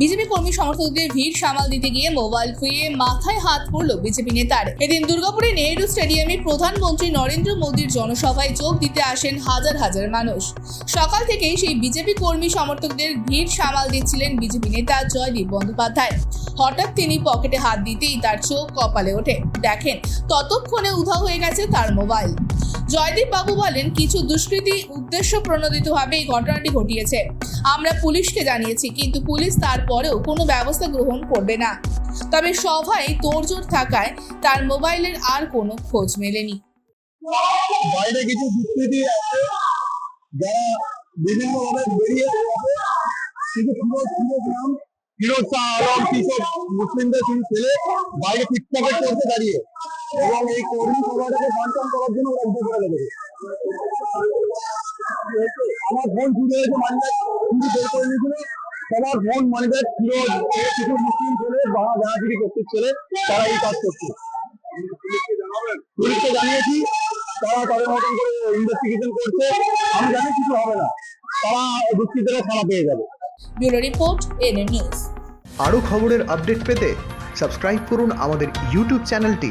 BJP কর্মী সমর্থকদের ভিড় সামাল দিতে গিয়ে মোবাইল খুইয়ে মাথায় হাত পড়ল বিজেপি নেতার। এদিন দুর্গাপুরে নেহেরু স্টেডিয়ামে প্রধানমন্ত্রী নরেন্দ্র মোদীর জনসভায় যোগ দিতে আসেন হাজার হাজার মানুষ। সকাল থেকেই সেই বিজেপি কর্মী সমর্থকদের ভিড় সামাল দিচ্ছিলেন বিজেপি নেতা জয়দীপ বন্দ্যোপাধ্যায়। হঠাৎ তিনি পকেটে হাত দিতেই তার চোখ কপালে ওঠে। দেখেন, ততক্ষণে উধাও হয়ে গেছে তার মোবাইল। জয়দীপ বাবু বলেন, কিছু দুষ্কৃতী উদ্দেশ্য প্রণোদিতভাবে এই ঘটনাটি ঘটিয়েছে। আমরা পুলিশকে জানিয়েছি, কিন্তু পুলিশ তারপরেও কোনো ব্যবস্থা গ্রহণ করবে না। তবে সভায় তোড়জোড় থাকায় তার মোবাইলের আর কোনো খোঁজ মেলেনি। বাইরে কিছু দুষ্কৃতি আছে, যারা বিভিন্ন ভাবে বেরিয়ে পড়ে। ফিরোজ শাহ আলম, কিশোর, মুসলিমদের ছেলে বাইরে পিকপকেট করতে দাঁড়িয়ে। এবং এই কর্মী সভাটাকে বাঞ্ছন করার জন্য ওরা উঠে পড়ে গেছে। আমার ফোন চুরি হয়েছে মানিব্যাগ চুরি বের করে নিয়েছিল সবার ফোন মানিব্যাগ এই কিছু মুসলিম ছেলে বেড়াচুরি করতে ছেলে তারা এই কাজ করছে। পুলিশকে জানিয়েছি তারা তাদের মতন করে ইনভেস্টিগেশন করছে। আমি জানি কিছু হবে না। তারা ছাড়া পেয়ে যাবে। Bureau report news. আরও খবরের আপডেট পেতে সাবস্ক্রাইব করুন আমাদের ইউটিউব চ্যানেলটি।